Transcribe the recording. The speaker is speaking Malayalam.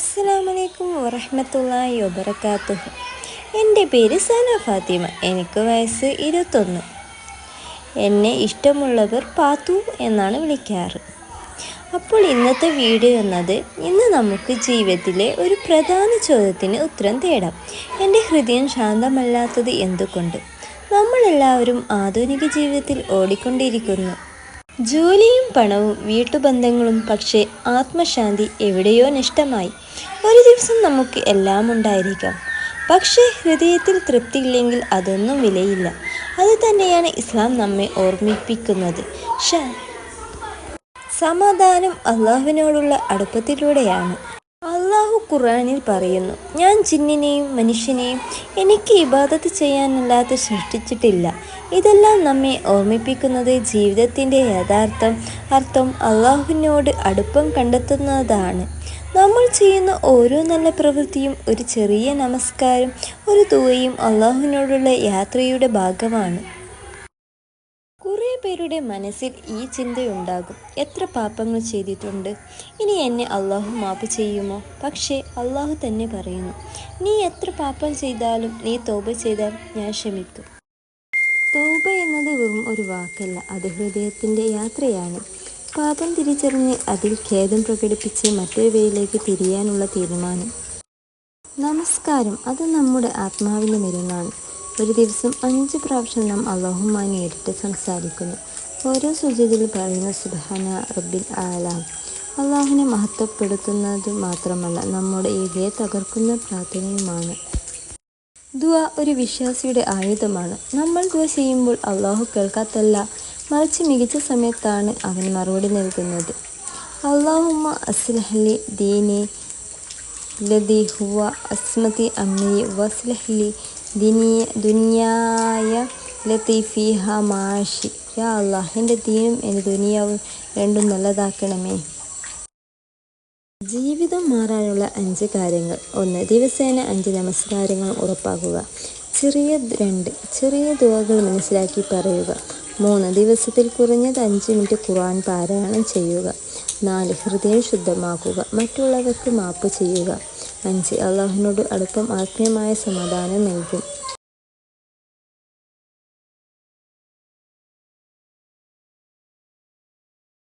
അസ്സലാമലൈക്കും വറഹമത്തല്ലാഹി വബർക്കാത്തുഹു എന്റെ പേര് സന ഫാത്തിമ. എനിക്ക് വയസ്സ് ഇരുപത്തൊന്ന്. എന്നെ ഇഷ്ടമുള്ളവർ പാത്തു എന്നാണ് വിളിക്കാറ്. അപ്പോൾ ഇന്നത്തെ വീഡിയോ എന്നത് ഇന്ന് നമുക്ക് ജീവിതത്തിലെ ഒരു പ്രധാന ചോദ്യത്തിന് ഉത്തരം തേടാം. എന്റെ ഹൃദയം ശാന്തമല്ലാത്തത് എന്തുകൊണ്ട്? നമ്മളെല്ലാവരും ആധുനിക ജീവിതത്തിൽ ഓടിക്കൊണ്ടിരിക്കുന്നു. ജോലിയും പണവും വീട്ടുബന്ധങ്ങളും പക്ഷേ ആത്മശാന്തി എവിടെയോ നഷ്ടമായി. ഒരു ദിവസം നമുക്ക് എല്ലാം ഉണ്ടായിരിക്കാം. പക്ഷേ ഹൃദയത്തിൽ തൃപ്തിയില്ലെങ്കിൽ അതൊന്നും വിലയില്ല. അത് തന്നെയാണ് ഇസ്ലാം നമ്മെ ഓർമ്മിപ്പിക്കുന്നത്. ഷ. സമാധാനം അള്ളാഹുവിനോടുള്ള അടുപ്പത്തിലൂടെയാണ്. ഖുർആനിൽ പറയുന്നു. ഞാൻ ജിന്നിനെയും മനുഷ്യനെയും എനിക്ക് ഇബാദത്ത് ചെയ്യാനല്ലാതെ സൃഷ്ടിച്ചിട്ടില്ല. ഇതെല്ലാം നമ്മെ ഓർമ്മിപ്പിക്കുന്നത് ജീവിതത്തിന്റെ യഥാർത്ഥം അർത്ഥം അള്ളാഹുവിനോട് അടുപ്പം കണ്ടെത്തുന്നതാണ്. നമ്മൾ ചെയ്യുന്ന ഓരോ നല്ല പ്രവൃത്തിയും ഒരു ചെറിയ നമസ്കാരം ഒരു തൂവയും അള്ളാഹുവിനോടുള്ള യാത്രയുടെ ഭാഗമാണ്. പേരുടെ മനസ്സിൽ ഈ ചിന്തയുണ്ടാകും. എത്ര പാപങ്ങൾ ചെയ്തിട്ടുണ്ട്. ഇനി എന്നെ അള്ളാഹു മാപ്പ് ചെയ്യുമോ? പക്ഷേ അള്ളാഹു തന്നെ പറയുന്നു നീ എത്ര പാപം ചെയ്താലും നീ തോപ ചെയ്താൽ ഞാൻ ക്ഷമിക്കും. തോപ എന്നത് വെറും ഒരു വാക്കല്ല അത് ഹൃദയത്തിന്റെ യാത്രയാണ്. പാപം തിരിച്ചറിഞ്ഞ് അതിൽ ഖേദം പ്രകടിപ്പിച്ച് മറ്റൊരു വഴിയിലേക്ക് തിരിയാനുള്ള തീരുമാനം. നമസ്കാരം അത് നമ്മുടെ ആത്മാവിന്റെ മരുന്നാണ് ഒരു ദിവസം അഞ്ച് പ്രാവശ്യം നാം അള്ളാഹുമായി നേരിട്ട് സംസാരിക്കുന്നു. ഓരോ സുജതിൽ പറയുന്ന സുബഹാന റബ്ബിൽ ആലാം. അള്ളാഹുവിനെ മഹത്വപ്പെടുത്തുന്നത് മാത്രമല്ല നമ്മുടെ ഇവയെ തകർക്കുന്ന പ്രാർത്ഥനയുമാണ്. ദുവ ഒരു വിശ്വാസിയുടെ ആയുധമാണ്. നമ്മൾ ദുവ ചെയ്യുമ്പോൾ അള്ളാഹു കേൾക്കാത്തല്ല മറിച്ച് മികച്ച സമയത്താണ് അവൻ മറുപടി നൽകുന്നത്. അള്ളാഹുമ്മ അസ്ലഹലി ദീനി ലതി ഹുവ അസ്മതി അമ്മി വസ്ലഹലി ദുനിയായ ലത്തീഫിഹ മാഷി യാ അള്ളാഹ് എന്റെ ദീനും എന്റെ ദുനിയാവും രണ്ടും നല്ലതാക്കണമേ. ജീവിതം മാറാനുള്ള അഞ്ച് കാര്യങ്ങൾ. ഒന്ന് ദിവസേന അഞ്ച് നമസ്കാരങ്ങൾ ഉറപ്പാക്കുക. ചെറിയ രണ്ട് ചെറിയ ദുവകൾ മനസ്സിലാക്കി പറയുക. മൂന്ന് ദിവസത്തിൽ കുറഞ്ഞത് അഞ്ച് മിനിറ്റ് ഖുർആൻ പാരായണം ചെയ്യുക. നാല് ഹൃദയം ശുദ്ധമാക്കുക. മറ്റുള്ളവർക്ക് മാപ്പ് ചെയ്യുക. അഞ്ച് അള്ളാഹുവിനോട് അടുപ്പം ആത്മീയമായ സമാധാനം നൽകും.